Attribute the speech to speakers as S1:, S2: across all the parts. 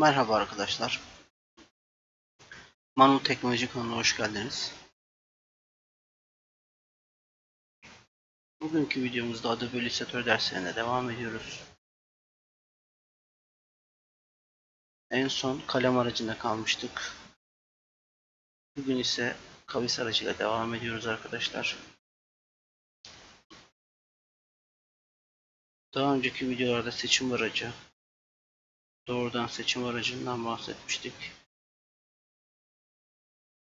S1: Merhaba arkadaşlar. Manu Teknoloji kanalına hoş geldiniz. Bugünkü videomuzda Adobe Illustrator derslerine devam ediyoruz. En son kalem aracında kalmıştık. Bugün ise kavis aracıyla devam ediyoruz arkadaşlar. Daha önceki videolarda seçim aracı, doğrudan seçim aracından bahsetmiştik.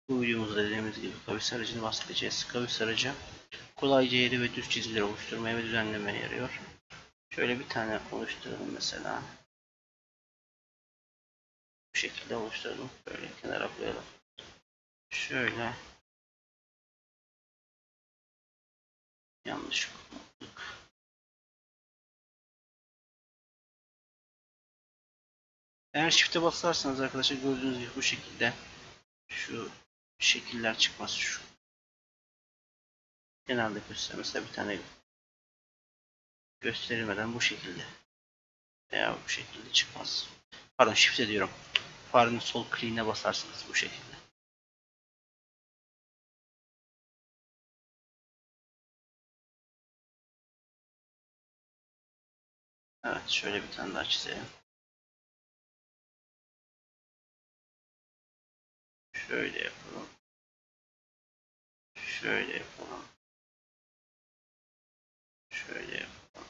S1: Bu videomuzda dediğimiz gibi kavis aracını bahsedeceğiz. Kavis aracı kolayca yeri ve düz çizgileri oluşturmaya ve düzenlemeye yarıyor. Şöyle bir tane oluşturalım mesela. Bu şekilde oluşturalım. Böyle kenara koyalım. Şöyle. Yanlış kullandık. Eğer shift'e basarsanız arkadaşlar gördüğünüz gibi bu şekilde şu şekiller çıkmaz şu. Genelde göster mesela bir tane gösterilmeden bu şekilde veya bu şekilde çıkmaz. Pardon shift diyorum. Farenin sol kliğine basarsınız bu şekilde. Evet şöyle bir tane daha çizelim. Şöyle yapalım. Şöyle yapalım. Şöyle yapalım.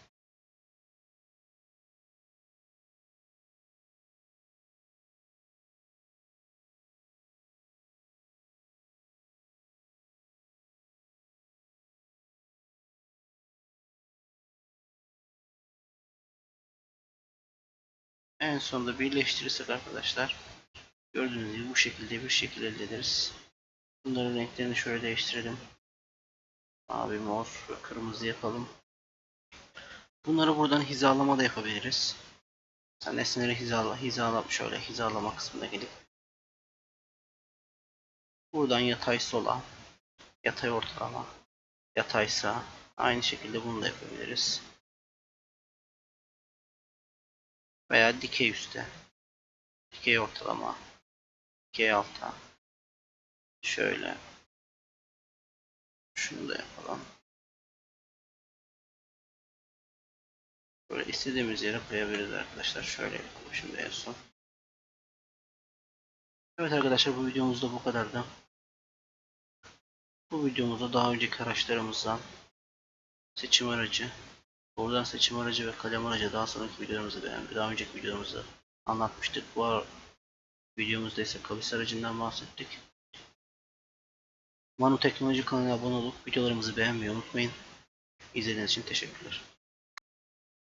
S1: En sonunda birleştirirsek arkadaşlar gördüğünüz gibi bu şekilde bir şekil elde ederiz. Bunların renklerini şöyle değiştirelim. Mavi, mor ve kırmızı yapalım. Bunları buradan hizalama da yapabiliriz. Sen nesneleri hizala, hizala şöyle hizalama kısmına gelip buradan yatay sola, yatay ortalama, yatay sağ aynı şekilde bunu da yapabiliriz. Veya dikey üste, dikey ortalama, dikey alta. Şöyle. Şunu da yapalım. Böyle istediğimiz yere koyabiliriz arkadaşlar. Şöyle yapalım şimdi en son. Evet arkadaşlar bu videomuzda bu kadardı. Bu videomuzda daha önceki araçlarımızdan seçim aracı, buradan seçim aracı ve kalem aracı daha sonraki videolarımızda yani daha önceki videolarımızda anlatmıştık. Bu videomuzda ise kavis aracından bahsettik. Manu Teknoloji kanalına abone olup videolarımızı beğenmeyi unutmayın. İzlediğiniz için teşekkürler.